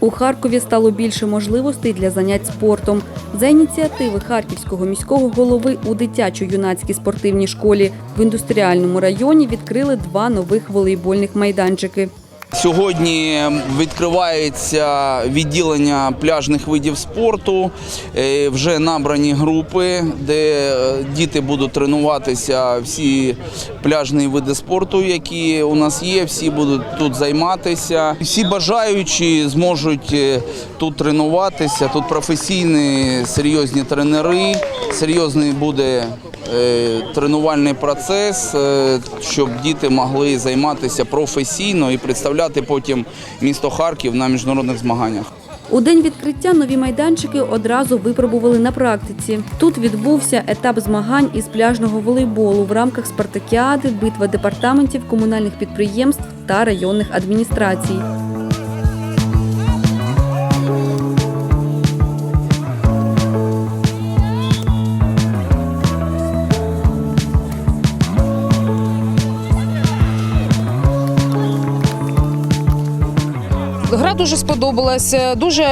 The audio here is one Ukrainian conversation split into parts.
У Харкові стало більше можливостей для занять спортом. За ініціативи Харківського міського голови у дитячо-юнацькій спортивній школі в індустріальному районі відкрили два нових волейбольних майданчики. Сьогодні відкривається відділення пляжних видів спорту. Е, Вже набрані групи, де е, діти будуть тренуватися. Всі пляжні види спорту, які у нас є, всі будуть тут займатися. Всі бажаючі зможуть е, тут тренуватися. Тут професійні серйозні тренери. Серйозний буде тренувальний процес, щоб діти могли займатися професійно і представляти потім місто Харків на міжнародних змаганнях. У день відкриття нові майданчики одразу випробували на практиці. Тут відбувся етап змагань із пляжного волейболу в рамках спартакіади, битва департаментів комунальних підприємств та районних адміністрацій. Гра дуже сподобалась, дуже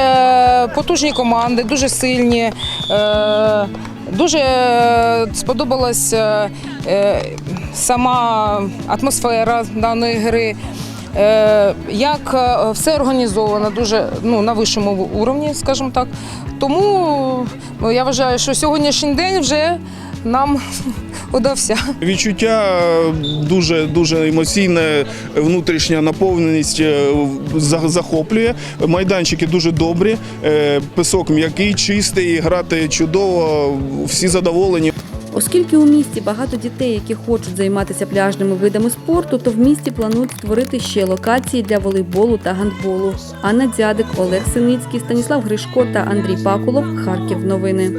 потужні команди, дуже сильні. Е, Дуже сподобалась е, сама атмосфера даної гри. Е, Як все організовано дуже ну, на вищому уровні, скажімо так. Тому ну, я вважаю, що сьогоднішній день вже нам удався. Відчуття е, дуже дуже емоційне, внутрішня наповненість е, захоплює. Майданчики дуже добрі, е, пісок м'який, чистий, грати чудово, всі задоволені. Оскільки у місті багато дітей, які хочуть займатися пляжними видами спорту, то в місті планують створити ще локації для волейболу та гандболу. Анна Дзядик, Олег Синицький, Станіслав Гришко та Андрій Пакулов. Харків. Новини.